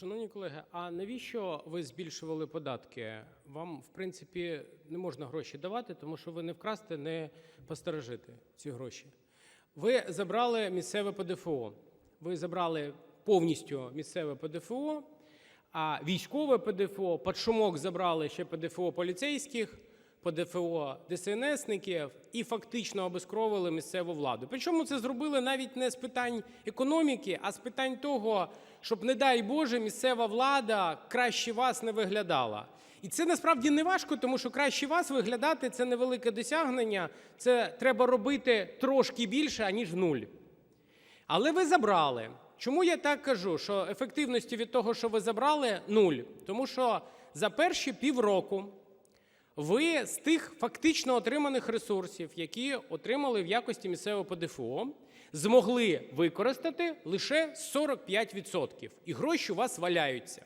Шановні колеги, а навіщо ви збільшували податки? Вам, в принципі, не можна гроші давати, тому що ви не вкрасти, не посторожити ці гроші. Ви забрали місцеве ПДФО. Ви забрали повністю місцеве ПДФО, а військове ПДФО, під шумок забрали ще ПДФО поліцейських, ПДФО ДСНСників і фактично обескровили місцеву владу. Причому це зробили навіть не з питань економіки, а з питань того, щоб, не дай Боже, місцева влада краще вас не виглядала. І це насправді не важко, тому що краще вас виглядати це невелике досягнення. Це треба робити трошки більше, аніж нуль. Але ви забрали. Чому я так кажу, що ефективності від того, що ви забрали, нуль? Тому що за перші півроку ви з тих фактично отриманих ресурсів, які отримали в якості місцевого ПДФО, змогли використати лише 45%. І гроші у вас валяються.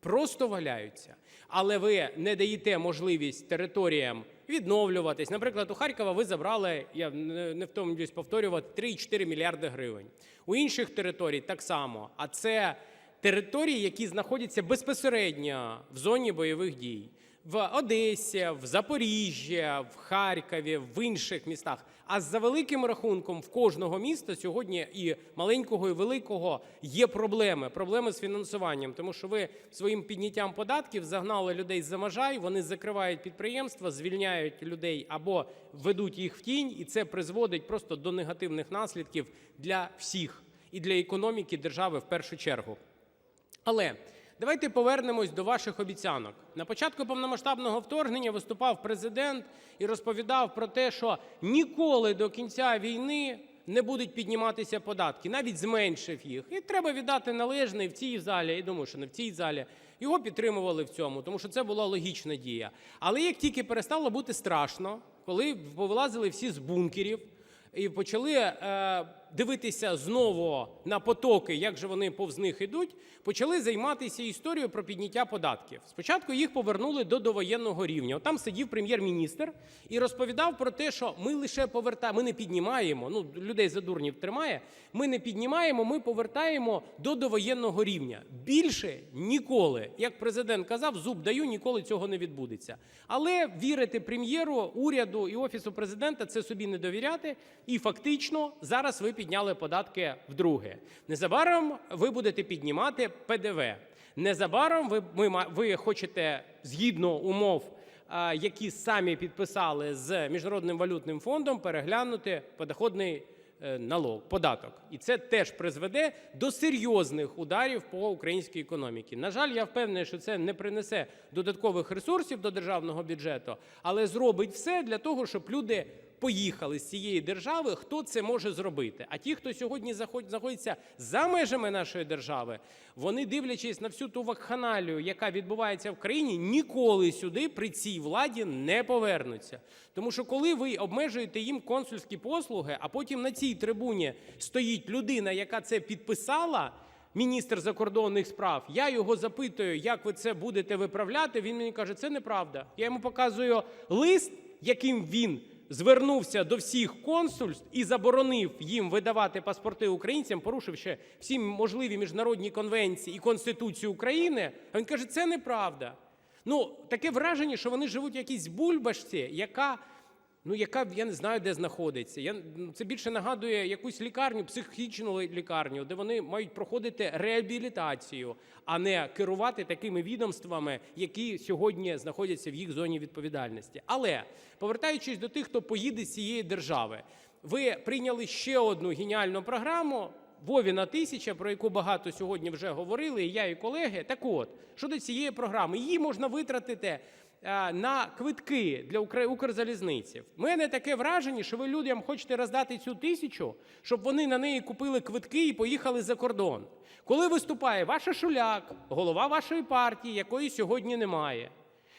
Просто валяються. Але ви не даєте можливість територіям відновлюватись. Наприклад, у Харкова ви забрали, я не втомлююсь повторювати, 3,4 мільярди гривень. У інших територій так само. А це території, які знаходяться безпосередньо в зоні бойових дій. В Одесі, в Запоріжжі, в Харкові, в інших містах. А за великим рахунком в кожного міста сьогодні і маленького, і великого є проблеми. Проблеми з фінансуванням, тому що ви своїм підняттям податків загнали людей за межай, вони закривають підприємства, звільняють людей або ведуть їх в тінь, і це призводить просто до негативних наслідків для всіх і для економіки держави в першу чергу. Але давайте повернемось до ваших обіцянок. На початку повномасштабного вторгнення виступав президент і розповідав про те, що ніколи до кінця війни не будуть підніматися податки, навіть зменшив їх. І треба віддати належне в цій залі, і думаю, що не в цій залі. Його підтримували в цьому, тому що це була логічна дія. Але як тільки перестало бути страшно, коли повилазили всі з бункерів, і почали е, дивитися знову на потоки, як же вони повз них ідуть, почали займатися історією про підняття податків. Спочатку їх повернули до довоєнного рівня. Там сидів прем'єр-міністр і розповідав про те, що ми лише повертаємо, ми не піднімаємо. Ну людей за дурнів тримає. Ми не піднімаємо, ми повертаємо до довоєнного рівня. Більше ніколи, як президент казав, зуб даю, ніколи цього не відбудеться. Але вірити прем'єру, уряду і офісу президента це собі не довіряти. І фактично зараз ви підняли податки вдруге. Незабаром ви будете піднімати ПДВ. Незабаром ви, ми, ви хочете згідно умов, які самі підписали з Міжнародним валютним фондом, переглянути подоходний е, налог, податок. І це теж призведе до серйозних ударів по українській економіці. На жаль, я впевнений, що це не принесе додаткових ресурсів до державного бюджету, але зробить все для того, щоб люди поїхали з цієї держави, хто це може зробити. А ті, хто сьогодні знаходиться за межами нашої держави, вони, дивлячись на всю ту вакханалію, яка відбувається в країні, ніколи сюди при цій владі не повернуться. Тому що коли ви обмежуєте їм консульські послуги, а потім на цій трибуні стоїть людина, яка це підписала. Міністр закордонних справ, я його запитую, як ви це будете виправляти. Він мені каже, це неправда. Я йому показую лист, яким він звернувся до всіх консульств і заборонив їм видавати паспорти українцям, порушивши всі можливі міжнародні конвенції і Конституцію України. А він каже, це неправда. Ну, таке враження, що вони живуть в якійсь бульбашці, яка, ну, яка я не знаю, де знаходиться. Я, ну, це більше нагадує якусь лікарню, психічну лікарню, де вони мають проходити реабілітацію, а не керувати такими відомствами, які сьогодні знаходяться в їх зоні відповідальності. Але повертаючись до тих, хто поїде з цієї держави, ви прийняли ще одну геніальну програму. Вовіна тисяча, про яку багато сьогодні вже говорили, і я, і колеги. Так от, щодо цієї програми, її можна витратити е, на квитки для Укрзалізниці. У мене таке враження, що ви людям хочете роздати цю тисячу, щоб вони на неї купили квитки і поїхали за кордон. Коли виступає ваша Шуляк, голова вашої партії, якої сьогодні немає,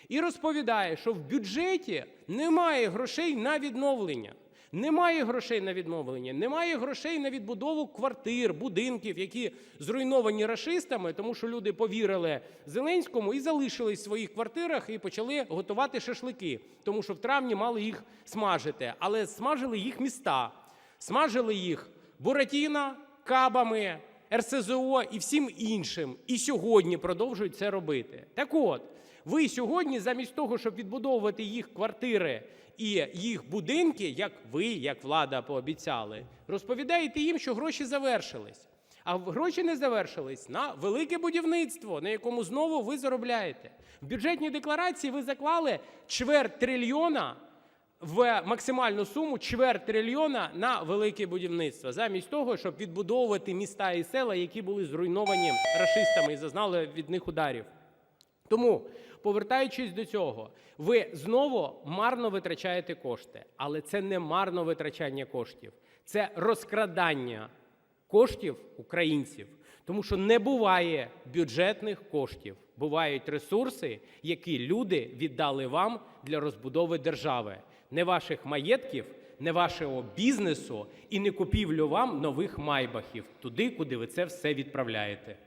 і розповідає, що в бюджеті немає грошей на відновлення. Немає грошей на відновлення, немає грошей на відбудову квартир, будинків, які зруйновані рашистами, тому що люди повірили Зеленському і залишились в своїх квартирах і почали готувати шашлики, тому що в травні мали їх смажити. Але смажили їх міста, смажили їх Буратіно, кабами, РСЗО і всім іншим і сьогодні продовжують це робити. Так от, ви сьогодні, замість того, щоб відбудовувати їх квартири і їх будинки, як ви, як влада, пообіцяли, розповідаєте їм, що гроші завершились. А гроші не завершились на велике будівництво, на якому знову ви заробляєте. В бюджетній декларації ви заклали чверть трильйона в максимальну суму чверть трильйона на велике будівництво, замість того, щоб відбудовувати міста і села, які були зруйновані рашистами і зазнали від них ударів. Тому, повертаючись до цього, ви знову марно витрачаєте кошти, але це не марно витрачання коштів, це розкрадання коштів українців. Тому що не буває бюджетних коштів, бувають ресурси, які люди віддали вам для розбудови держави, не ваших маєтків, не вашого бізнесу і не купівлю вам нових майбахів туди, куди ви це все відправляєте.